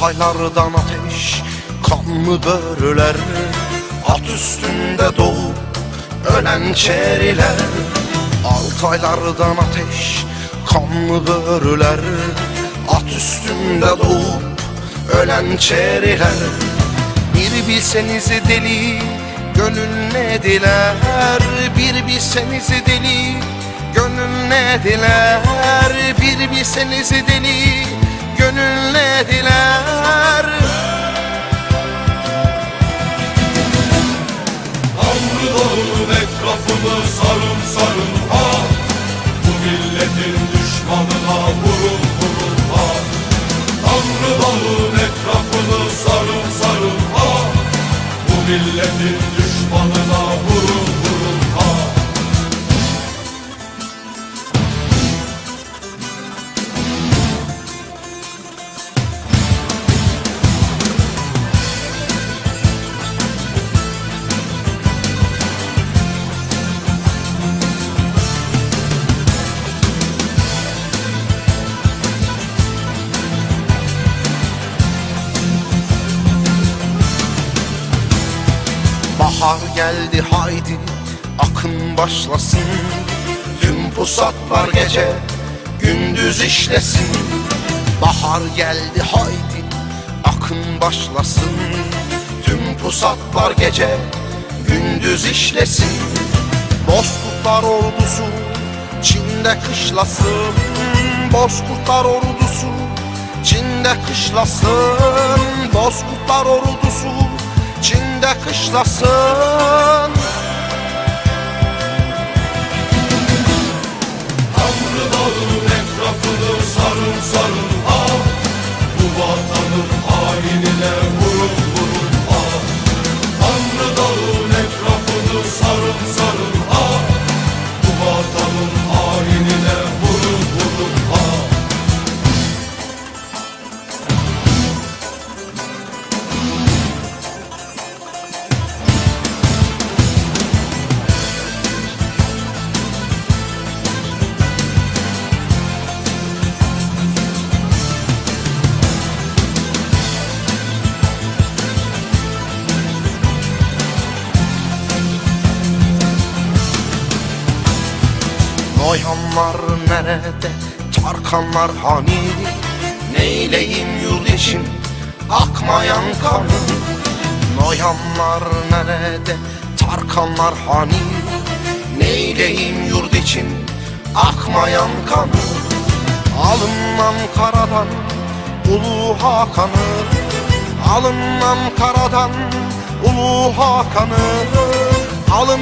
Altaylardan ateş kanlı börüler At üstünde doğup ölen çeriler. Altaylardan ateş kanlı börüler At üstünde doğup ölen çeriler. Bir bilseniz deli gönül ne diler? Bir bilseniz deli gönül ne diler? Bir bilseniz deli gönül ne diler etrafını sarın sarın ha. Bu milletin düşmanına vurun vurun ha. Tanrı dağın etrafını sarın sarın ha. Bu milletin düşmanına vurun Bahar geldi haydi akın başlasın. Tüm pusatlar gece gündüz işlesin. Bahar geldi haydi akın başlasın. Tüm pusatlar gece gündüz işlesin. Bozkurtlar ordusu Çin'de kışlasın. Bozkurtlar ordusu Çin'de kışlasın. Bozkurtlar ordusu Çin'de kışlasın. Tanrı dağın etrafını sarın sarın ha Bu vatanın hainine vurun vurun ha Tanrı dağın etrafını sarın sarın Noyanlar nerede, Tarkanlar hani? Neyleyim yurt için akmayan kanım. Noyanlar nerede, Tarkanlar hani? Neyleyim yurt için akmayan kanım. Alın Ankara'dan Ulu Hakan'ı. Alın Ankara'dan Ulu Hakan'ı. Alın